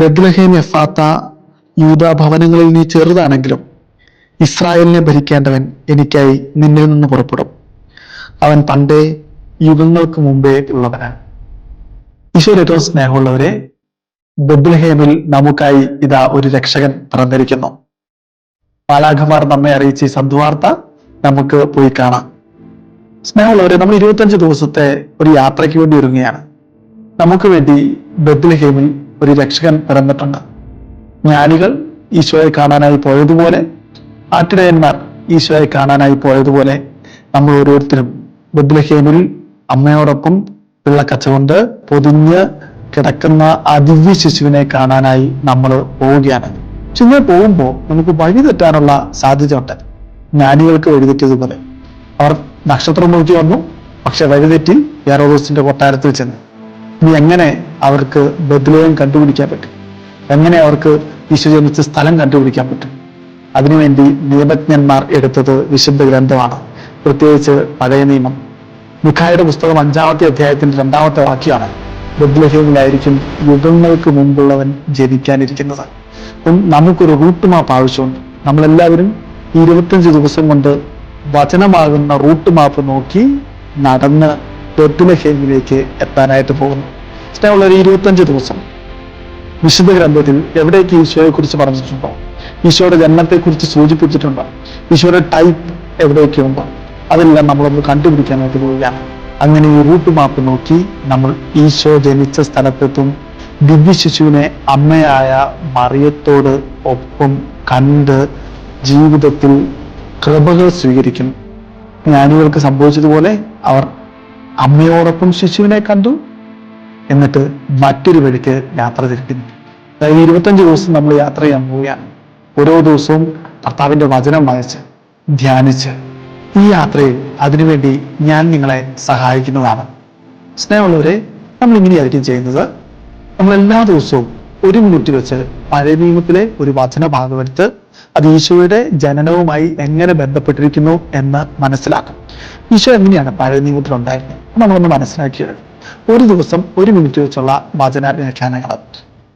ബദ്ലഹേം എഫാത്ത യൂത ഭവനങ്ങളിൽ നീ ചെറുതാണെങ്കിലും ഇസ്രായേലിനെ ഭരിക്കേണ്ടവൻ എനിക്കായി നിന്നിൽ നിന്ന് പുറപ്പെടും. അവൻ പണ്ടേ യുഗങ്ങൾക്ക് മുമ്പേ ഉള്ളവനാണ്. ഈശോയിൽ ഏറ്റവും സ്നേഹമുള്ളവരെ ബദ്ലഹേമിൽ നമുക്കായി ഇതാ ഒരു രക്ഷകൻ പിറന്നിരിക്കുന്നു. മാലാഖമാർ നമ്മെ അറിയിച്ച ഈ സദ്വാർത്ത നമുക്ക് പോയി കാണാം. സ്നേഹമുള്ളവരെ നമ്മൾ ഇരുപത്തഞ്ച് ദിവസത്തെ ഒരു യാത്രയ്ക്ക് വേണ്ടി ഒരുങ്ങുകയാണ്. നമുക്ക് വേണ്ടി ബദ്ലഹേമിൽ ഒരു രക്ഷകൻ പിറന്നിട്ടുണ്ട്. ജ്ഞാനികൾ ഈശോയെ കാണാനായി പോയതുപോലെ ആട്ടിടയന്മാർ ഈശോയെ കാണാനായി പോയതുപോലെ നമ്മൾ ഓരോരുത്തരും ബദ്ലഹേമിൽ അമ്മയോടൊപ്പം പിള്ള കൊണ്ട് പൊതിഞ്ഞ് കിടക്കുന്ന ആ ദിവ്യ ശിശുവിനെ കാണാനായി നമ്മൾ പോവുകയാണ്. ചെന്ന് പോകുമ്പോൾ നമുക്ക് വഴി തെറ്റാനുള്ള സാധ്യതയുണ്ട്. ജ്ഞാനികൾക്ക് വഴിതെറ്റിയതുപോലെ അവർ നക്ഷത്രം നോക്കി വന്നു. പക്ഷെ വഴിതെറ്റി യാറോദോസിന്റെ കൊട്ടാരത്തിൽ ചെന്നു. ഇനി എങ്ങനെ അവർക്ക് ബദ്ലോയം കണ്ടുപിടിക്കാൻ പറ്റും? എങ്ങനെ അവർക്ക് ഈശോ ജനിച്ച സ്ഥലം കണ്ടുപിടിക്കാൻ പറ്റും? അതിനുവേണ്ടി നിയമജ്ഞന്മാർ എടുത്തത് വിശുദ്ധ ഗ്രന്ഥമാണ്. പ്രത്യേകിച്ച് പഴയ നിയമം. മിഖായുടെ പുസ്തകം അഞ്ചാമത്തെ അധ്യായത്തിന്റെ രണ്ടാമത്തെ വാക്യമാണ്. ബദ്ലഹീമിലായിരിക്കും യുഗങ്ങൾക്ക് മുമ്പുള്ളവൻ ജനിക്കാനിരിക്കുന്നത്. അപ്പം നമുക്കൊരു റൂട്ട് മാപ്പ് ആവശ്യമുണ്ട്. നമ്മളെല്ലാവരും ഇരുപത്തഞ്ച് ദിവസം കൊണ്ട് വചനമാകുന്ന റൂട്ട് മാപ്പ് നോക്കി നടന്ന് ബദ്ലഹേമിലേക്ക് എത്താനായിട്ട് പോകുന്നു. സ്നേഹമുള്ള ഒരു ഇരുപത്തഞ്ച് ദിവസം. വിശുദ്ധ ഗ്രന്ഥത്തിൽ എവിടേക്ക് ഈശോയെ കുറിച്ച് പറഞ്ഞിട്ടുണ്ടോ? ഈശോയുടെ ജന്മത്തെ കുറിച്ച് സൂചിപ്പിച്ചിട്ടുണ്ടോ? ഈശോയുടെ ടൈപ്പ് എവിടെയൊക്കെ ഉണ്ടോ അതെല്ലാം നമ്മളൊന്ന് കണ്ടുപിടിക്കാനായിട്ട് പോവുകയാണ്. അങ്ങനെ ഈ റൂട്ട് മാപ്പ് നോക്കി നമ്മൾ ഈശോ ജനിച്ച സ്ഥലത്തെത്തും. ദിവ്യ ശിശുവിനെ അമ്മയായ മറിയത്തോട് ഒപ്പം കണ്ട് ജീവിതത്തിൽ കൃപകൾ സ്വീകരിക്കും ജ്ഞാനികൾക്ക് സംഭവിച്ചതുപോലെ അവർ അമ്മയോടൊപ്പം ശിശുവിനെ കണ്ടു. എന്നിട്ട് മറ്റൊരു വഴിക്ക് യാത്ര തിരിക്കുന്നു. അതായത് ഇരുപത്തഞ്ച് ദിവസം നമ്മൾ യാത്ര ചെയ്യാൻ പോവുകയാണ്. ഓരോ ദിവസവും കർത്താവിന്റെ വചനം വായിച്ച് ധ്യാനിച്ച് ഈ യാത്രയിൽ അതിനുവേണ്ടി ഞാൻ നിങ്ങളെ സഹായിക്കുന്നതാണ്. സ്നേഹമുള്ളവരെ നമ്മൾ ഇങ്ങനെയായിരിക്കും ചെയ്യുന്നത്. നമ്മൾ എല്ലാ ദിവസവും ഒരു മിനിറ്റ് വെച്ച് പഴയ നിയമത്തിലെ ഒരു വചന ഭാഗം എടുത്ത് അത് ഈശോയുടെ ജനനവുമായി എങ്ങനെ ബന്ധപ്പെട്ടിരിക്കുന്നു എന്ന് മനസ്സിലാക്കും. ഈശോ എങ്ങനെയാണ് പഴയ നിയമത്തിൽ ഉണ്ടായിരുന്നത് നമ്മളൊന്ന് മനസ്സിലാക്കിയത് ഒരു ദിവസം ഒരു മിനിറ്റ് വെച്ചുള്ള വചന വ്യാഖ്യാനങ്ങൾ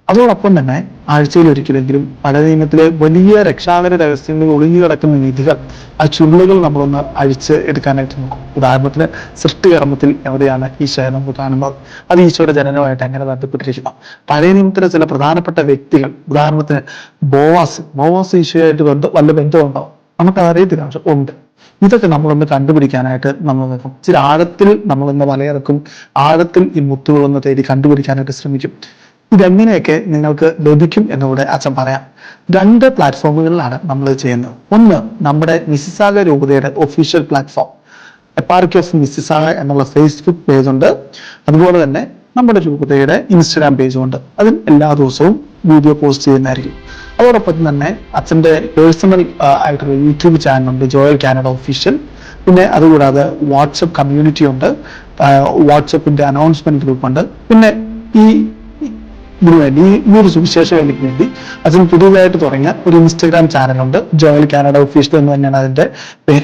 അതോടൊപ്പം തന്നെ ആഴ്ചയിൽ ഒരിക്കലെങ്കിലും പല നിയമത്തിലെ വലിയ രക്ഷാകര രഹസ്യങ്ങൾ ഒളിഞ്ഞു കിടക്കുന്ന നിധികൾ ആ ചുരുളുകൾ നമ്മളൊന്ന് അഴിച്ച് എടുക്കാനായിട്ട് നോക്കും. ഉദാഹരണത്തിന് സൃഷ്ടികർമ്മത്തിൽ എവിടെയാണ് ഈശോയെ നമുക്ക് കാണുന്നത് അത് ഈശോയുടെ ജനനമായിട്ട് എങ്ങനെ ബന്ധപ്പെട്ടിരിക്കുന്നു? പഴയ നിയമത്തിലെ ചില പ്രധാനപ്പെട്ട വ്യക്തികൾ ഉദാഹരണത്തിന് ബോവാസ്. ബോവാസ് ഈശോയായിട്ട് ബന്ധം വല്ല ബന്ധമുണ്ടോ? നമുക്കത് അറിയത്തില്ല പക്ഷെ ഉണ്ട്. ഇതൊക്കെ നമ്മളൊന്ന് കണ്ടുപിടിക്കാനായിട്ട് നമ്മൾ ഇച്ചിരി ആഴത്തിൽ നമ്മളൊന്ന് വലയിറക്കും. ആഴത്തിൽ ഈ മുത്തുകളൊന്ന് തേടി കണ്ടുപിടിക്കാനായിട്ട് ശ്രമിക്കും. ഇതെങ്ങനെയൊക്കെ നിങ്ങൾക്ക് ലഭിക്കും എന്നുകൂടെ അച്ഛൻ പറയാം. രണ്ട് പ്ലാറ്റ്ഫോമുകളിലാണ് നമ്മൾ ചെയ്യുന്നത്. ഒന്ന് നമ്മുടെ മിസിസാഗ രൂപതയുടെ official platform eparchy of Mississauga എന്നുള്ള ഫേസ്ബുക്ക് പേജ് ഉണ്ട്. അതുപോലെ തന്നെ നമ്മുടെ രൂപതയുടെ ഇൻസ്റ്റഗ്രാം പേജും ഉണ്ട്. അതിൽ എല്ലാ ദിവസവും വീഡിയോ പോസ്റ്റ് ചെയ്യുന്നതായിരിക്കും. അതോടൊപ്പം തന്നെ അച്ഛന്റെ പേഴ്സണൽ ആയിട്ടുള്ള യൂട്യൂബ് ചാനലുണ്ട് ജോയൽ കാനഡ ഒഫീഷ്യൽ പിന്നെ അതുകൂടാതെ വാട്സപ്പ് കമ്മ്യൂണിറ്റി ഉണ്ട്. വാട്സപ്പിന്റെ അനൗൺസ്മെന്റ് ഗ്രൂപ്പ് ഉണ്ട്. പിന്നെ ഈ ഇതിനു വേണ്ടി ഈ- ഒരു സുവിശേഷ വേദിക്ക് വേണ്ടി അച്ഛൻ പുതിയതായിട്ട് തുടങ്ങിയ ഒരു ഇൻസ്റ്റഗ്രാം ചാനലുണ്ട് ജോയൽ കാനഡ ഒഫീഷ്യൽ എന്ന് തന്നെയാണ് അതിന്റെ പേര്.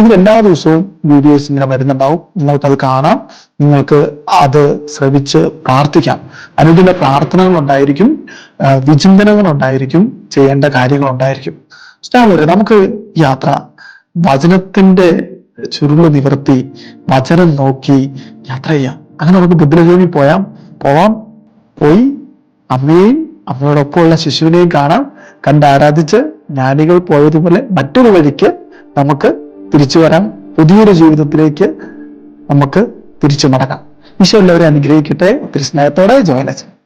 ഇതിൽ എല്ലാ ദിവസവും വീഡിയോസ് ഇങ്ങനെ വരുന്നുണ്ടാവും. നിങ്ങൾക്ക് അത് കാണാം. നിങ്ങൾക്ക് അത് ശ്രവിച്ച് പ്രാർത്ഥിക്കാം. അനുദിന പ്രാർത്ഥനകൾ ഉണ്ടായിരിക്കും വിചിന്തനങ്ങൾ ഉണ്ടായിരിക്കും ചെയ്യേണ്ട കാര്യങ്ങൾ ഉണ്ടായിരിക്കും സ്റ്റാമര് നമുക്ക് യാത്ര വചനത്തിന്റെ ചുരുൾ നിവർത്തി വചനം നോക്കി യാത്ര ചെയ്യാം. അങ്ങനെ നമുക്ക് ബുദ്ധിലഹേമി പോയാം. പോവാം. പോയി അമ്മയെയും അമ്മയോടൊപ്പമുള്ള ശിശുവിനെയും കാണാം. കണ്ട് ആരാധിച്ച് ജ്ഞാനികൾ പോയതുപോലെ മറ്റൊരു വഴിക്ക് നമുക്ക് തിരിച്ചു വരാം. പുതിയൊരു ജീവിതത്തിലേക്ക് നമുക്ക് തിരിച്ചു മടങ്ങാം. ഈശോ എല്ലാവരെയും അനുഗ്രഹിക്കട്ടെ. ഒത്തിരി സ്നേഹത്തോടെ ജോയിലച്ചൻ